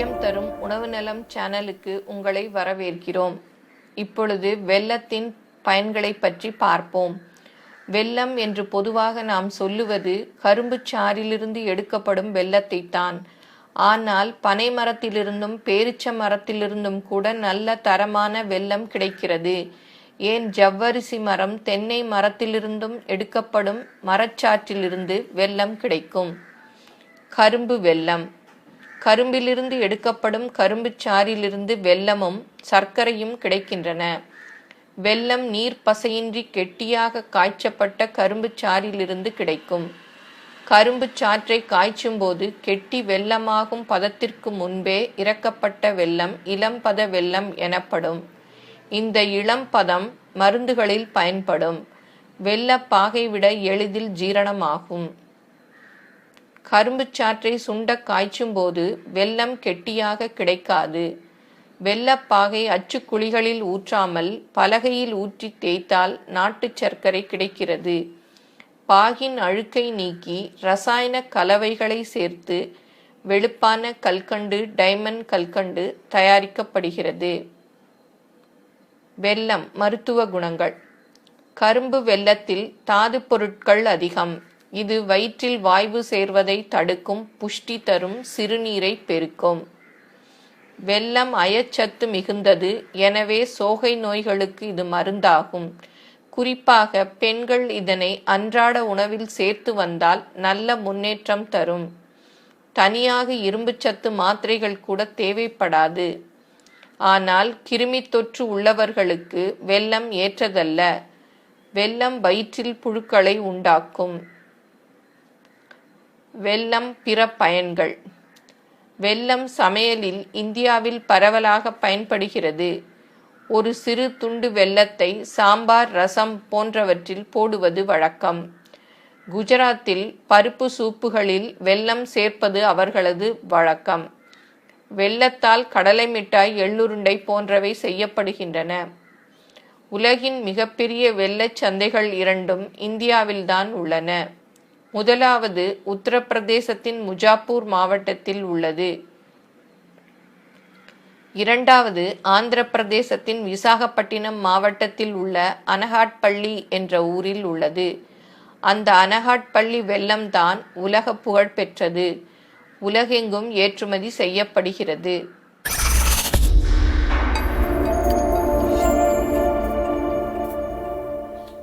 ஆரோக்கியம் தரும் உணவு நலம் சேனலுக்கு உங்களை வரவேற்கிறோம். இப்பொழுது வெள்ளத்தின் பயன்களை பற்றி பார்ப்போம். வெள்ளம் என்று பொதுவாக நாம் சொல்லுவது கரும்பு சாறிலிருந்து எடுக்கப்படும் வெள்ளத்தை தான் ஆனால் பனை மரத்திலிருந்தும் பேரிச்ச மரத்திலிருந்தும் கூட நல்ல தரமான வெள்ளம் கிடைக்கிறது. ஏன் ஜவ்வரிசி மரம் தென்னை மரத்திலிருந்தும் எடுக்கப்படும் மரச்சாற்றிலிருந்து வெள்ளம் கிடைக்கும்? கரும்பு வெள்ளம் கரும்பிலிருந்து எடுக்கப்படும் கரும்புச் சாரிலிருந்து வெல்லமும் சர்க்கரையும் கிடைக்கின்றன. வெல்லம் நீர் பசையின்றி கெட்டியாக காய்ச்சப்பட்ட கரும்புச்சாறிலிருந்து கிடைக்கும். கரும்பு சாற்றை காய்ச்சும் போது கெட்டி வெள்ளமாகும் பதத்திற்கு முன்பே இறக்கப்பட்ட வெல்லம் இளம்பத வெல்லம் எனப்படும். இந்த இளம் பதம் மருந்துகளில் பயன்படும். வெல்லப்பாகை விட எளிதில் ஜீரணமாகும். கரும்பு சாற்றை சுண்ட காய்ச்சும் போது வெள்ளம் கெட்டியாக கிடைக்காது. வெல்லப்பாகை அச்சுக்குழிகளில் ஊற்றாமல் பலகையில் ஊற்றி தேய்த்தால் நாட்டுச் சர்க்கரை கிடைக்கிறது. பாகின் அழுக்கை நீக்கி ரசாயன கலவைகளை சேர்த்து வெளுப்பான கல்கண்டு டைமண்ட் கல்கண்டு தயாரிக்கப்படுகிறது. வெல்லம் மருத்துவ குணங்கள். கரும்பு வெல்லத்தில் தாது பொருட்கள் அதிகம். இது வயிற்றில் வாய்வு சேர்வதை தடுக்கும் புஷ்டி தரும் சிறுநீரை பெருக்கும். வெள்ளம் அயச்சத்து மிகுந்தது எனவே சோகை நோய்களுக்கு இது மருந்தாகும். குறிப்பாக பெண்கள் இதனை அன்றாட உணவில் சேர்த்து வந்தால் நல்ல முன்னேற்றம் தரும். தனியாக இரும்புச்சத்து மாத்திரைகள் கூட தேவைப்படாது. ஆனால் கிருமி தொற்று உள்ளவர்களுக்கு வெள்ளம் ஏற்றதல்ல. வெள்ளம் வயிற்றில் புழுக்களை உண்டாக்கும். வெள்ளம் பிற பயன்கள். வெல்லம் சமையலில் இந்தியாவில் பரவலாக பயன்படுகிறது. ஒரு சிறு துண்டு வெல்லத்தை சாம்பார் ரசம் போன்றவற்றில் போடுவது வழக்கம். குஜராத்தில் பருப்பு சூப்புகளில் வெல்லம் சேர்ப்பது அவர்களது வழக்கம். வெள்ளத்தால் கடலை மிட்டாய் எள்ளுருண்டை போன்றவை செய்யப்படுகின்றன. உலகின் மிகப்பெரிய வெள்ளச் சந்தைகள் இரண்டும் இந்தியாவில்தான் உள்ளன. முதலாவது உத்தரப்பிரதேசத்தின் முஜாப்பூர் மாவட்டத்தில் உள்ளது. இரண்டாவது ஆந்திர பிரதேசத்தின் விசாகப்பட்டினம் மாவட்டத்தில் உள்ள அனகாட்பள்ளி என்ற ஊரில் உள்ளது. அந்த அனகாட்பள்ளி வெள்ளம்தான் உலக புகழ் பெற்றது. உலகெங்கும் ஏற்றுமதி செய்யப்படுகிறது.